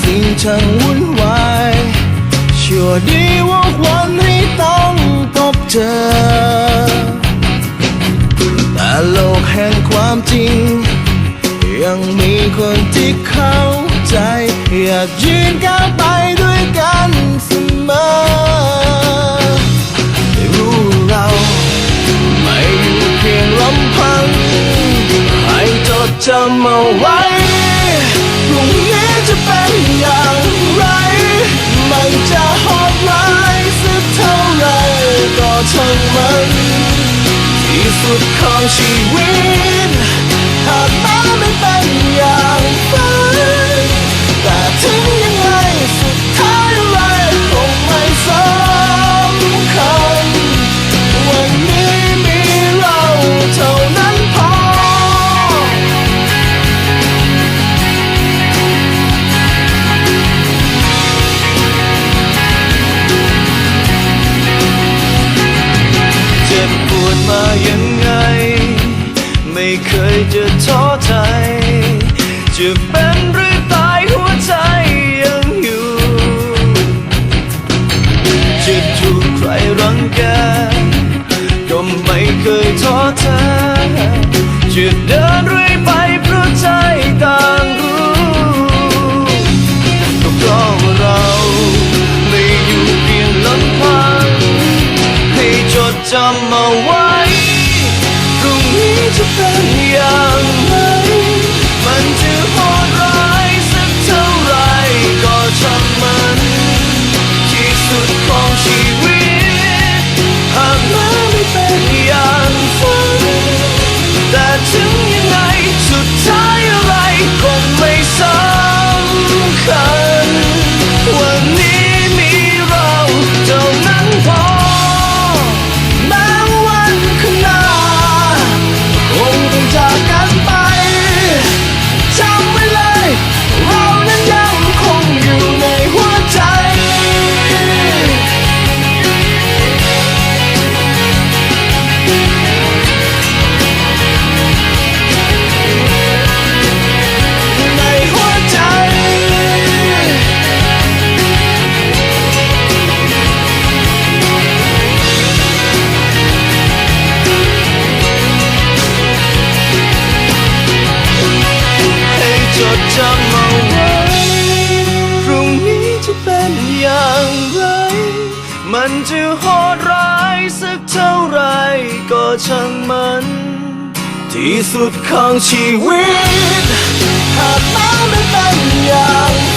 สิ่งช่างวุ่นวายชั่วดีว่าวันให้ต้องพบเจอ แต่โลกแห่งความจริง ยังมีคนที่เข้าใจ อยากยืนก้าวไปด้วย ที่สุดของชีวิตหากมาไม่เป็นอย่าง จะท้อใจ จะเป็นหรือตายหัวใจยังอยู่ จะถูกใครรังแกก็ไม่เคยท้อแท้จะเดินเรื่อยไปเพราะใจต่างรู้ก็เพราะว่าเราไม่อยู่เพียงลำพังให้จดจำเอาไว้พรุ่ง นี้ จะโหดร้ายสักเท่าไรก็ช่างมัน ที่สุดของชีวิต หากมาไม่เป็น